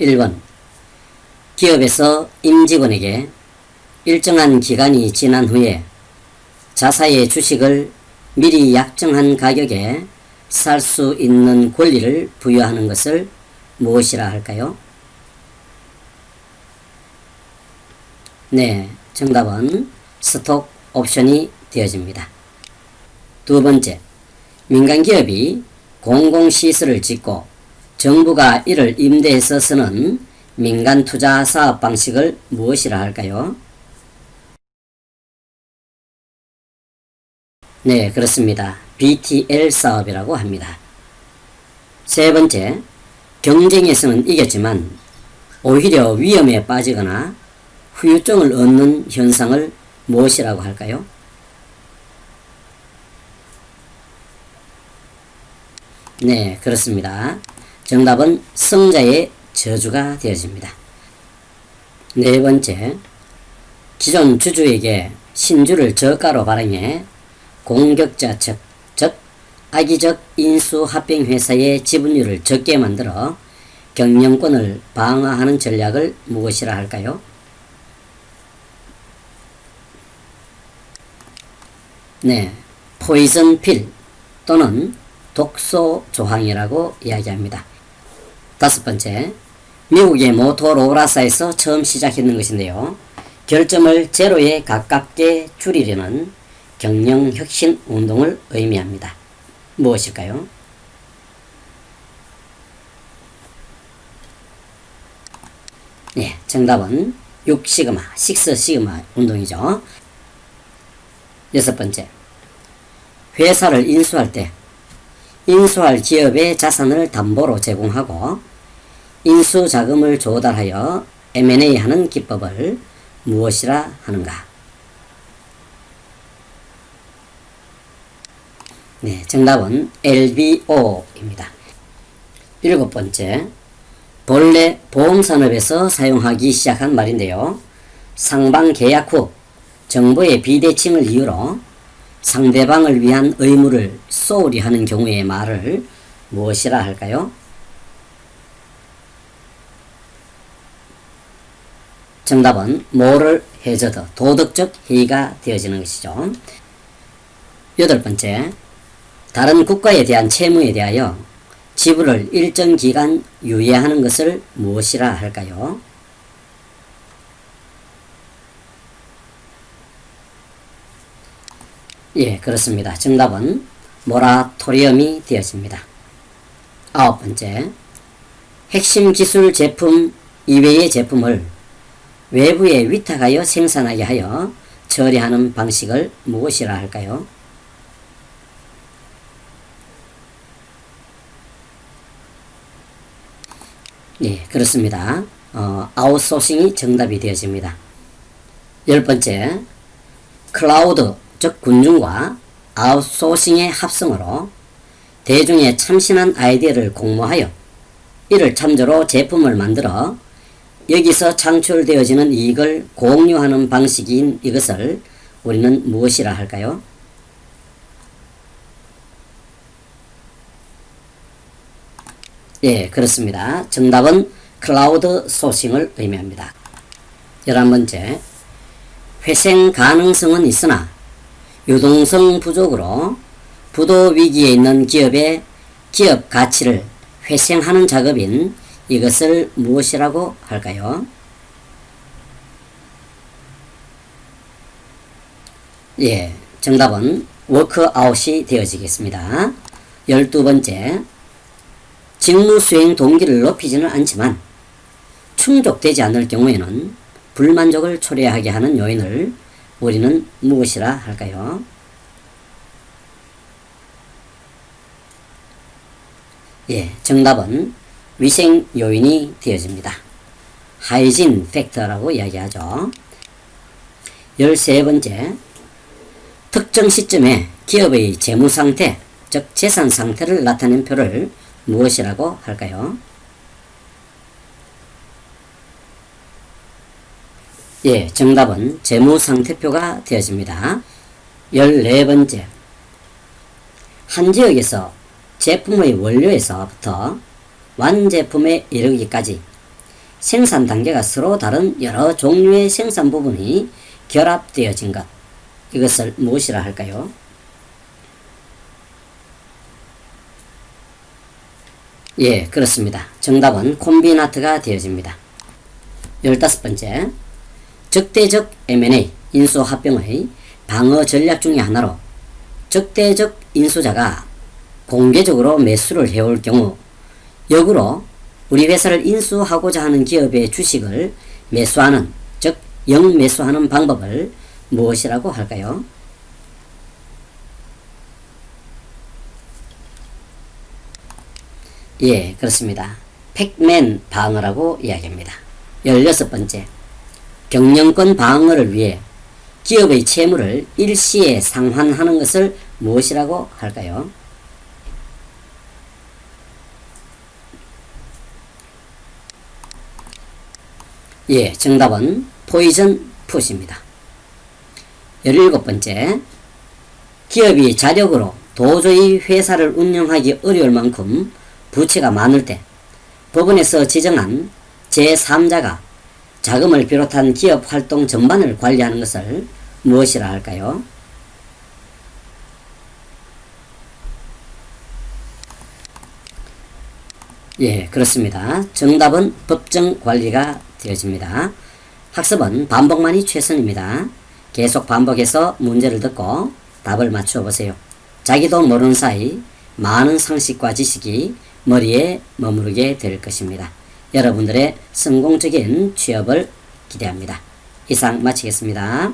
1번 기업에서 임직원에게 일정한 기간이 지난 후에 자사의 주식을 미리 약정한 가격에 살 수 있는 권리를 부여하는 것을 무엇이라 할까요? 네, 정답은 스톡 옵션이 되어집니다. 두 번째, 민간 기업이 공공시설을 짓고 정부가 이를 임대해서 쓰는 민간 투자 사업 방식을 무엇이라 할까요? 네, 그렇습니다. BTL 사업이라고 합니다. 세 번째, 경쟁에서는 이겼지만 오히려 위험에 빠지거나 후유증을 얻는 현상을 무엇이라고 할까요? 네, 그렇습니다. 정답은 성자의 저주가 되어집니다. 네 번째, 기존 주주에게 신주를 저가로 발행해 공격자 측, 즉 악의적 인수합병회사의 지분율을 적게 만들어 경영권을 방어하는 전략을 무엇이라 할까요? 네, 포이즌 필 또는 독소 조항이라고 이야기합니다. 다섯 번째, 미국의 모토로라사에서 처음 시작했는 것인데요. 결점을 제로에 가깝게 줄이려는 경영 혁신 운동을 의미합니다. 무엇일까요? 네, 정답은 6 시그마, 6 시그마 운동이죠. 여섯 번째, 회사를 인수할 때 인수할 기업의 자산을 담보로 제공하고 인수 자금을 조달하여 M&A 하는 기법을 무엇이라 하는가? 네, 정답은 LBO입니다. 일곱 번째, 본래 보험산업에서 사용하기 시작한 말인데요. 상방 계약 후 정부의 비대칭을 이유로 상대방을 위한 의무를 소홀히 하는 경우의 말을 무엇이라 할까요? 정답은 모럴 해저드, 도덕적 해이가 되어지는 것이죠. 여덟 번째, 다른 국가에 대한 채무에 대하여 지불을 일정 기간 유예하는 것을 무엇이라 할까요? 예, 그렇습니다. 정답은 모라토리엄이 되었습니다. 아홉 번째, 핵심 기술 제품 이외의 제품을 외부에 위탁하여 생산하게 하여 처리하는 방식을 무엇이라 할까요? 예, 그렇습니다. 어, 아웃소싱이 정답이 되어집니다. 열 번째, 클라우드, 즉 군중과 아웃소싱의 합성으로 대중의 참신한 아이디어를 공모하여 이를 참조로 제품을 만들어 여기서 창출되어지는 이익을 공유하는 방식인 이것을 우리는 무엇이라 할까요? 예, 그렇습니다. 정답은 클라우드 소싱을 의미합니다. 열한 번째, 회생 가능성은 있으나 유동성 부족으로 부도 위기에 있는 기업의 기업 가치를 회생하는 작업인 이것을 무엇이라고 할까요? 예, 정답은 워크아웃이 되어지겠습니다. 열두 번째, 직무 수행 동기를 높이지는 않지만 충족되지 않을 경우에는 불만족을 초래하게 하는 요인을 우리는 무엇이라 할까요? 예, 정답은 위생 요인이 되어집니다. 하이진 팩터라고 이야기하죠. 13번째, 특정 시점에 기업의 재무 상태, 즉 재산 상태를 나타낸 표를 무엇이라고 할까요? 예, 정답은 재무상태표가 되어집니다. 14번째. 한 지역에서 제품의 원료에서부터 완제품에 이르기까지 생산 단계가 서로 다른 여러 종류의 생산 부분이 결합되어진 것. 이것을 무엇이라 할까요? 예, 그렇습니다. 정답은 콤비나트가 되어집니다. 열다섯 번째, 적대적 M&A 인수 합병의 방어 전략 중의 하나로 적대적 인수자가 공개적으로 매수를 해올 경우 역으로 우리 회사를 인수하고자 하는 기업의 주식을 매수하는 즉 영매수하는 방법을 무엇이라고 할까요? 예, 그렇습니다. 팩맨 방어라고 이야기합니다. 16번째. 경영권 방어를 위해 기업의 채무를 일시에 상환하는 것을 무엇이라고 할까요? 예, 정답은 포이전 풋입니다. 17번째. 기업이 자력으로 도저히 회사를 운영하기 어려울 만큼 부채가 많을 때 법원에서 지정한 제3자가 자금을 비롯한 기업 활동 전반을 관리하는 것을 무엇이라 할까요? 예, 그렇습니다. 정답은 법정 관리가 되어집니다. 학습은 반복만이 최선입니다. 계속 반복해서 문제를 듣고 답을 맞추어 보세요. 자기도 모르는 사이 많은 상식과 지식이 머리에 머무르게 될 것입니다. 여러분들의 성공적인 취업을 기대합니다. 이상 마치겠습니다.